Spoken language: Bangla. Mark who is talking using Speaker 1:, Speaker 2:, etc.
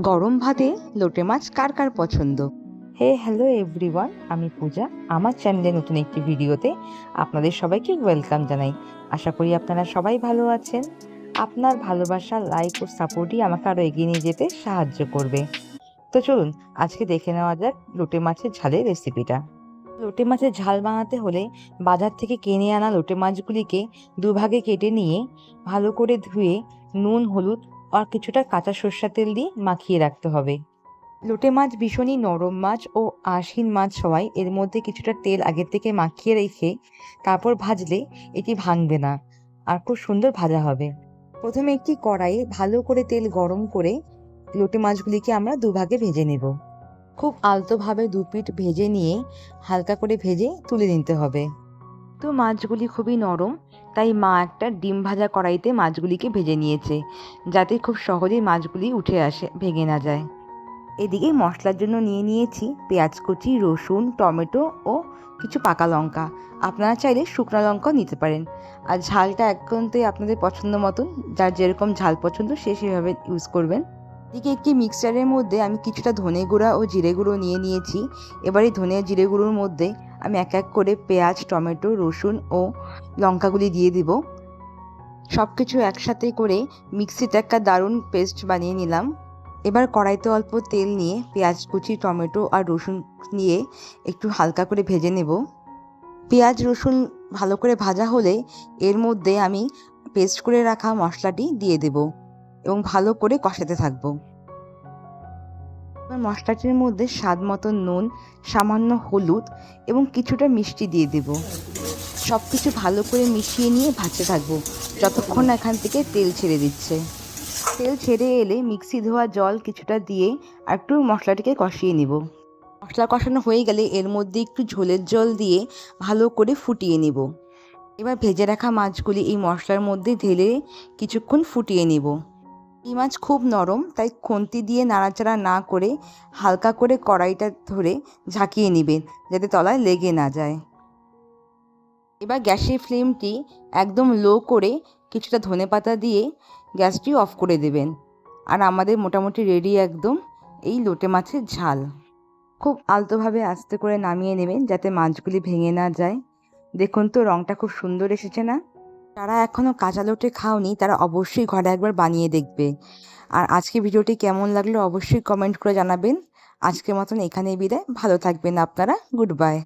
Speaker 1: গরম ভাতে লোটে মাছ কার কার পছন্দ? হে হ্যালো এভরিওয়ান আমি পূজা। আমার চ্যানেলে নতুন একটি ভিডিওতে আপনাদের সবাইকে ওয়েলকাম জানাই। আশা করি আপনারা সবাই ভালো আছেন। আপনার ভালোবাসা লাইক ও সাপোর্টই আমাকে আরও এগিয়ে নিয়ে যেতে সাহায্য করবে। তো চলুন, আজকে দেখে নেওয়া যাক লোটে মাছের ঝালের রেসিপিটা লোটে মাছের ঝাল বানাতে হলে বাজার থেকে কিনে আনা লোটে মাছগুলিকে দুভাগে কেটে নিয়ে ভালো করে ধুয়ে নুন, হলুদ আর কিছুটা কাঁচা সর্ষা তেল দিয়ে মাখিয়ে রাখতে হবে। লোটে মাছ ভীষণই নরম মাছ ও আশিন মাছ হওয়ায় এর মধ্যে কিছুটা তেল আগের থেকে মাখিয়ে রেখে তারপর ভাজলে এটি ভাঙবে না আর খুব সুন্দর ভাজা হবে। প্রথমে একটি কড়াইয়ে ভালো করে তেল গরম করে লোটে মাছগুলিকে আমরা দুভাগে ভেজে নেব। খুব আলতোভাবে দু পিঠ ভেজে নিয়ে হালকা করে ভেজে তুলে নিতে হবে। তো মাছগুলি খুবই নরম, তাই মা একটা ডিম ভাজা কড়াইতে মাছগুলিকে ভেজে নিয়েছে, যাতে খুব সহজেই মাছগুলি উঠে আসে, ভেঙে না যায়। এদিকে মশলার জন্য নিয়ে নিয়েছি পেঁয়াজ কুচি, রসুন, টমেটো ও কিছু পাকা লঙ্কা। আপনারা চাইলে শুকনো লঙ্কাও নিতে পারেন। আর ঝালটা একদমই আপনাদের পছন্দ মতন, যার যেরকম ঝাল পছন্দ সে সেভাবে ইউজ করবেন। এদিকে একটি মিক্সচারের মধ্যে আমি কিছুটা ধনে গুঁড়া ও জিরে গুঁড়ো নিয়ে নিয়েছি। এবার ধনে জিরে গুঁড়োর মধ্যে আমি এক এক করে পেঁয়াজ, টমেটো, রসুন ও লঙ্কাগুলি দিয়ে দিব। সব কিছু একসাথে করে মিক্সিতে একটা দারুণ পেস্ট বানিয়ে নিলাম। এবার কড়াইতে অল্প তেল নিয়ে পেঁয়াজ কুচি, টমেটো আর রসুন নিয়ে একটু হালকা করে ভেজে নেব। পেঁয়াজ, রসুন ভালো করে ভাজা হলে এর মধ্যে আমি পেস্ট করে রাখা মশলাটি দিয়ে দেব এবং ভালো করে কষাতে থাকব। মশলাটির মধ্যে স্বাদ মতো নুন, সামান্য হলুদ এবং কিছুটা মিষ্টি দিয়ে দেব। সব কিছু ভালো করে মিশিয়ে নিয়ে ভাজতে থাকব, যতক্ষণ এখান থেকে তেল ছেড়ে দিচ্ছে। তেল ছেড়ে এলে মিক্সি ধোয়া জল কিছুটা দিয়ে আর একটু মশলাটিকে কষিয়ে নিব। মশলা কষানো হয়ে গেলে এর মধ্যে একটু ঝোলের জল দিয়ে ভালো করে ফুটিয়ে নিব। এবার ভেজে রাখা মাছগুলি এই মশলার মধ্যে ঢেলে কিছুক্ষণ ফুটিয়ে নিব। এই মাছ খুব নরম, তাই খুন্তি দিয়ে নাড়াচাড়া না করে হালকা করে কড়াইটা ধরে ঝাঁকিয়ে নেবেন যাতে তলায় লেগে না যায়। এবার গ্যাসের ফ্লেমটি একদম লো করে কিছুটা ধনে পাতা দিয়ে গ্যাসটি অফ করে দেবেন। আর আমাদের মোটামুটি রেডি একদম এই লোটে মাছের ঝাল। খুব আলতোভাবে আস্তে করে নামিয়ে নেবেন, যাতে মাছগুলি ভেঙে না যায়। দেখুন তো রঙটা খুব সুন্দর এসেছে না? যারা এখনও কাঁচা লোটে খাওনি, তারা অবশ্যই ঘরে একবার বানিয়ে দেখবে। আর আজকে ভিডিওটি কেমন লাগল অবশ্যই কমেন্ট করে জানাবেন। আজকের মতন এখানেই বিদায়, ভালো থাকবেন আপনারা, গুড বাই।